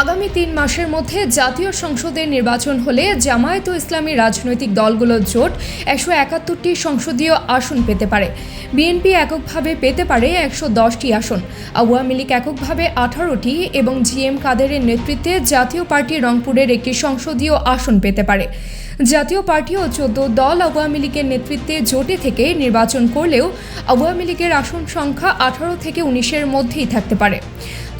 আগামী তিন মাসের মধ্যে জাতীয় সংসদের নির্বাচন হলে জামায়াত ও ইসলামী রাজনৈতিক দলগুলোর জোট একশো একাত্তরটি সংসদীয় আসন পেতে পারে। বিএনপি এককভাবে পেতে পারে একশো দশটি আসন। আওয়ামী লীগ এককভাবে আঠারোটি এবং জিএম কাদেরের নেতৃত্বে জাতীয় পার্টি রংপুরের একটি সংসদীয় আসন পেতে পারে। জাতীয় পার্টি ও চোদ্দ দল আওয়ামী লীগের নেতৃত্বে জোটে থেকে নির্বাচন করলেও আওয়ামী লীগের আসন সংখ্যা আঠারো থেকে উনিশের মধ্যেই থাকতে পারে।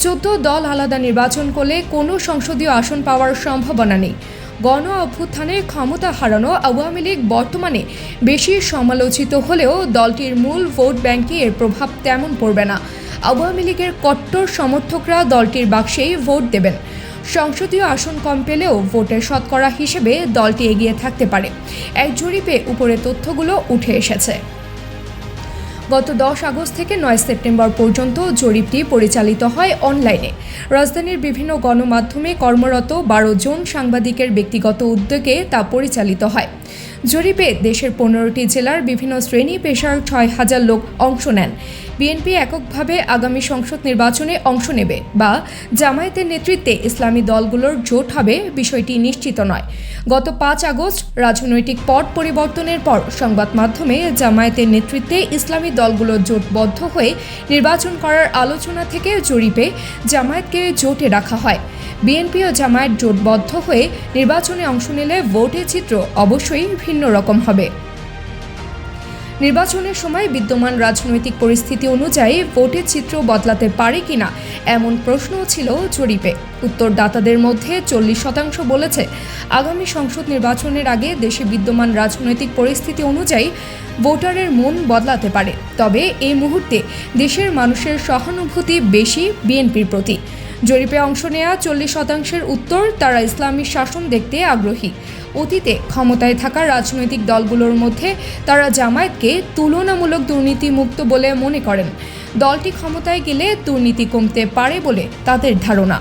চোদ্দ দল আলাদা নির্বাচন করলে কোনো সংসদীয় আসন পাওয়ার সম্ভাবনা নেই। গণ অভ্যুত্থানে ক্ষমতা হারানো আওয়ামী লীগ বর্তমানে বেশি সমালোচিত হলেও দলটির মূল ভোট ব্যাংকে এর প্রভাব তেমন পড়বে না। আওয়ামী লীগের কট্টর সমর্থকরা দলটির বাক্সেই ভোট দেবেন। সংসদীয় আসন কম পেলেও ভোটের শতকরা হিসেবে দলটি এগিয়ে থাকতে পারে। এক জরিপে উপরে তথ্যগুলো উঠে এসেছে। গত দশ আগস্ট থেকে নয় সেপ্টেম্বর পর্যন্ত জরিপটি পরিচালিত হয় অনলাইনে। রাজধানীর বিভিন্ন গণমাধ্যমে কর্মরত বারো জন সাংবাদিকের ব্যক্তিগত উদ্যোগে তা পরিচালিত হয়। জরিপে দেশের পনেরোটি জেলার বিভিন্ন শ্রেণি পেশার ছয় হাজার লোক অংশ নেন। বিএনপি এককভাবে আগামী সংসদ নির্বাচনে অংশ নেবে বা জামায়াতের নেতৃত্বে ইসলামী দলগুলোর জোট হবে বিষয়টি নিশ্চিত নয়। গত পাঁচ আগস্ট রাজনৈতিক পট পরিবর্তনের পর সংবাদ মাধ্যমে জামায়াতের নেতৃত্বে ইসলামী দলগুলো জোটবদ্ধ হয়ে নির্বাচন করার আলোচনা থেকে জরিপে জামায়াতকে জোটে রাখা হয়। বিএনপি ও জামায়াত জোটবদ্ধ হয়ে নির্বাচনে অংশ নিলে ভোটের চিত্র অবশ্যই ভিন্ন রকম হবে। নির্বাচনের সময় বিদ্যমান রাজনৈতিক পরিস্থিতি অনুযায়ী ভোটের চিত্র বদলাতে পারে কিনা এমন প্রশ্নও ছিল জরিপে। উত্তরদাতাদের মধ্যে চল্লিশ শতাংশ বলেছে, আগামী সংসদ নির্বাচনের আগে দেশে বিদ্যমান রাজনৈতিক পরিস্থিতি অনুযায়ী ভোটারের মন বদলাতে পারে। তবে এই মুহূর্তে দেশের মানুষের সহানুভূতি বেশি বিএনপির প্রতি। জরিপে অংশ নেয়া চল্লিশ শতাংশের উত্তর তারা ইসলামী শাসন দেখতে আগ্রহী। অতীতে ক্ষমতায় থাকা রাজনৈতিক দলগুলোর মধ্যে তারা জামায়াতকে তুলনামূলক দুর্নীতিমুক্ত বলে মনে করেন। দলটি ক্ষমতায় গেলে দুর্নীতি কমতে পারে বলে তাদের ধারণা।